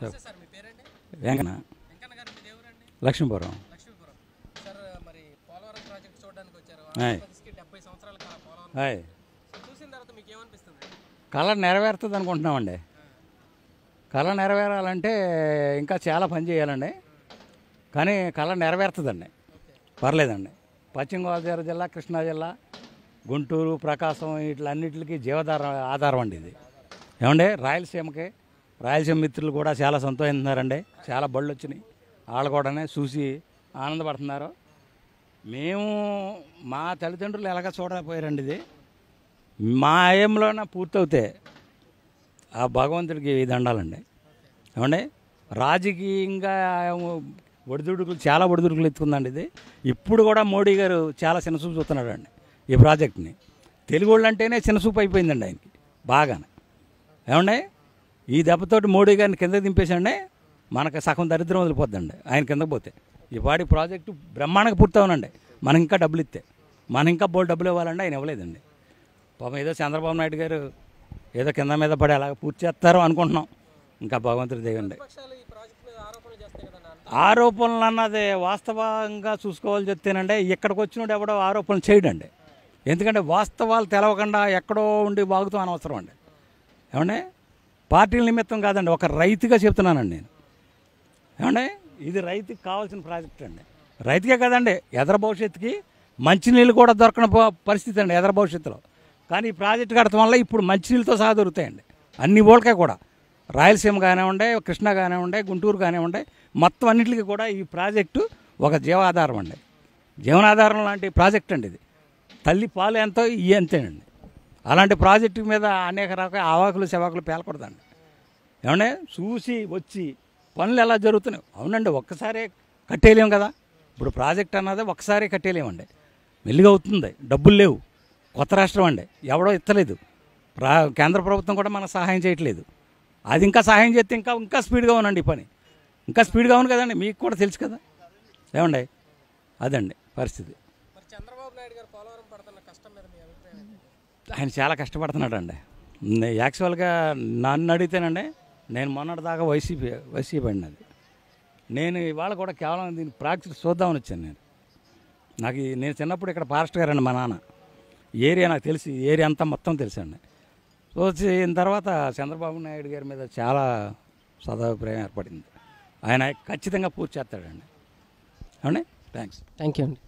Sir. Venkanna. Lakshmipuram. కళ నెరవేరుతుంది అనుకుంటున్నామండి. కళ నెరవేరాలంటే ఇంకా చాలా పని చేయాలండి. కానీ కళ నెరవేరుతుందండి. పర్లేదండి. పశ్చిమ గోదావరి జిల్లా కృష్ణా జిల్లా గుంటూరు ప్రకాశం వీటిలన్నిటికి జీవధార ఆధారం అండి ఇది. ఏమండి? రాయలసీమకి రాయలసీమ మిత్రులు కూడా చాలా సంతోషిస్తున్నారండి. చాలా బళ్ళు వచ్చినాయి. వాళ్ళు కూడానే చూసి ఆనందపడుతున్నారు. మేము మా తల్లిదండ్రులు ఎలాగ చూడకపోయారండి ఇది. మా ఏంలోన పూర్తవుతే ఆ భగవంతుడికి దండాలండి. ఏమండి? రాజకీయంగా ఒడిదుడుకులు చాలా ఒడిదుడుకులు ఎత్తుకుందండి ఇది. ఇప్పుడు కూడా మోడీ గారు చాలా చిన్నసూపు చూస్తున్నాడు అండి ఈ ప్రాజెక్ట్ని. తెలుగు వాళ్ళు అంటేనే చిన్నసూపు అయిపోయిందండి ఆయనకి బాగానే. ఏమండి? ఈ దెబ్బతోటి మోడీ గారిని కింద దింపేసండి మనకు సగం దరిద్రం వదిలిపోద్దండి. ఆయన కింద పోతే. ఈ పాడి ప్రాజెక్టు బ్రహ్మాండంగా పూర్తవునండి మనం ఇంకా డబ్బులు ఇస్తే. మనం ఇంకా బోల్ డబ్బులు ఇవ్వాలండి ఆయన ఇవ్వలేదండి. పాపం ఏదో చంద్రబాబు నాయుడు గారు ఏదో కింద మీద పడి అలాగ పూర్తి చేస్తారు అనుకుంటున్నాం. ఇంకా భగవంతుడి దేవండి ఆరోపణలు అన్నది వాస్తవంగా చూసుకోవాలి చెప్తేనంటే ఇక్కడికి వచ్చినప్పుడు ఎవడో ఆరోపణలు చేయడండి. ఎందుకంటే వాస్తవాలు తెలవకుండా ఎక్కడో ఉండి వాగుతూ అనవసరం అండి. ఏమండి? పార్టీల నిమిత్తం కాదండి ఒక రైతుగా చెప్తున్నానండి నేను. ఏమండి? ఇది రైతుకి కావాల్సిన ప్రాజెక్ట్ అండి. రైతుకే కదండి ఎదర భవిష్యత్తుకి మంచినీళ్ళు కూడా దొరకని పరిస్థితి అండి ఎదర భవిష్యత్తులో. కానీ ఈ ప్రాజెక్టు కడటం వల్ల ఇప్పుడు మంచినీళ్ళతో సహా దొరుకుతాయండి. అన్ని ఊళ్ళకే కూడా. రాయలసీమ కానివ్వండి కృష్ణా కానివ్వండి గుంటూరు కానివ్వండి మొత్తం అన్నింటికి కూడా ఈ ప్రాజెక్టు ఒక జీవాధారం అండి. జీవనాధారం లాంటి ప్రాజెక్ట్ అండి ఇది. తల్లి పాలు ఎంతో ఇవి అంతేనండి. అలాంటి ప్రాజెక్టు మీద అనేక రకాల ఆవాకులు సెవాకులు పేలకూడదండి. ఏమంటే చూసి వచ్చి పనులు ఎలా జరుగుతున్నాయి? అవునండి ఒక్కసారే కట్టేయలేము కదా. ఇప్పుడు ప్రాజెక్ట్ అన్నది ఒక్కసారే కట్టేయలేమండి. మెల్లిగా అవుతుంది. డబ్బులు లేవు. కొత్త రాష్ట్రం అండి. ఎవడో ఇస్తలేదు ప్రా కేంద్ర ప్రభుత్వం కూడా మనకు సహాయం చేయట్లేదు. అది ఇంకా సహాయం చేస్తే ఇంకా ఇంకా స్పీడ్గా ఉందండి ఈ పని. ఇంకా స్పీడ్గా ఉంది కదండి. మీకు కూడా తెలుసు కదా. ఏమండి? అదండి పరిస్థితి. చంద్రబాబు నాయుడు గారు పోలవరం పడుతున్న కష్టం మీద ఆయన చాలా కష్టపడుతున్నాడు అండి యాక్చువల్గా నన్ను అడిగితేనండి నేను మొన్నటి దాకా వైసీపీ వైసీపీ అండి అది. నేను ఇవాళ కూడా కేవలం దీన్ని ప్రాక్టీస్ చూద్దామని వచ్చాను నేను. నాకు నేను చిన్నప్పుడు ఇక్కడ ఫారెస్ట్ గారండి మా నాన్న. ఏరియా నాకు తెలిసి ఏరియా అంతా మొత్తం తెలుసండి. సో వచ్చిన తర్వాత చంద్రబాబు నాయుడు గారి మీద చాలా సదాభిప్రాయం ఏర్పడింది. ఆయన ఖచ్చితంగా పూర్తి చేస్తాడండి. అవునండి థ్యాంక్స్ థ్యాంక్ యూ అండి.